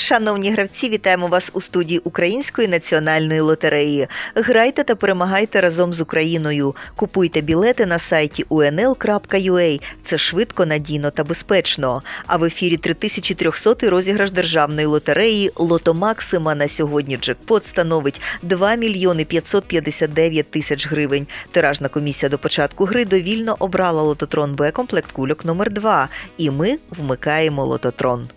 Шановні гравці, вітаємо вас у студії Української національної лотереї. Грайте та перемагайте разом з Україною. Купуйте білети на сайті unl.ua. Це швидко, надійно та безпечно. А в ефірі 3300 розіграш державної лотереї Лото Максима на сьогодні джекпот становить 2 мільйони 559 тисяч гривень. Тиражна комісія до початку гри довільно обрала лототрон Б комплект кульок номер 2 І ми вмикаємо лототрон.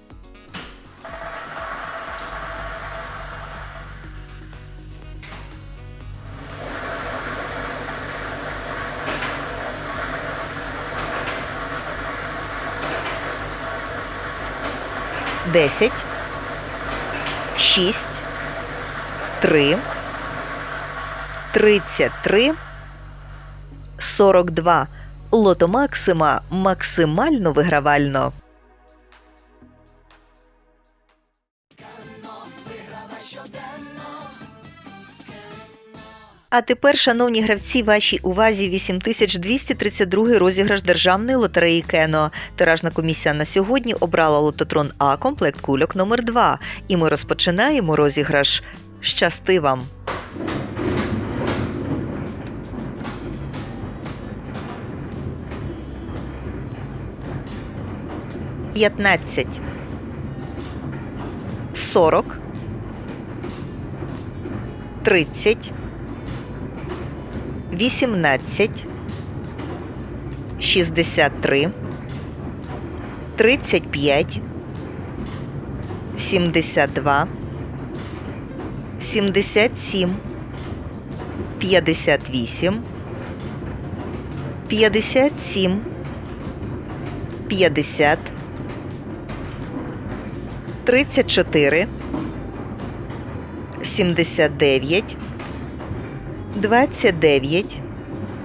Десять, шість, три, тридцять три, сорок два. Лото Максима максимально вигравально. А тепер, шановні гравці, вашій увазі 8232 розіграш державної лотереї Кено. Тиражна комісія на сьогодні обрала лототрон А комплект кульок номер 2 І ми розпочинаємо розіграш. Щасти вам! П'ятнадцять. Сорок. Тридцять. Вісімнадцять. Шістдесят три. Тридцять п'ять. Сімдесят два. Сімдесят сім. П'ятдесят вісім. П'ятдесят сім. П'ятдесят. Тридцять чотири.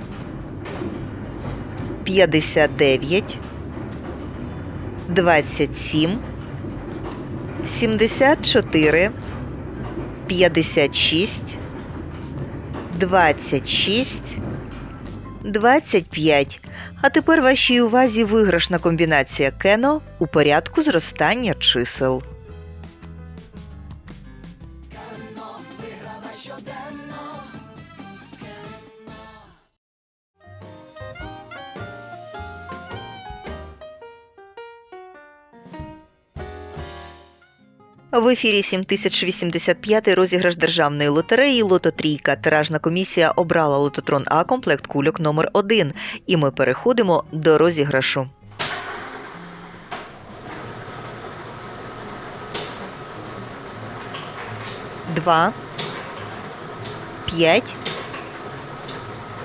Сімдесят дев'ять. Двадцять дев'ять. П'ятдесят дев'ять. Двадцять сім. Сімдесят чотири. П'ятдесят шість. Двадцять шість. 25. А тепер вашій увазі виграшна комбінація Кено у порядку зростання чисел. В ефірі 7085 розіграш державної лотереї Лото Трійка. Тиражна комісія обрала лототрон А комплект кульок номер 1 І ми переходимо до розіграшу. Два. П'ять.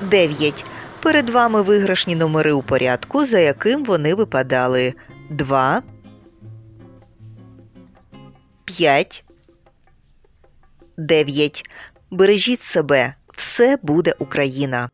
Дев'ять. Перед вами виграшні номери у порядку, за яким вони випадали. Два. 5, 9. Бережіть себе. Все буде Україна.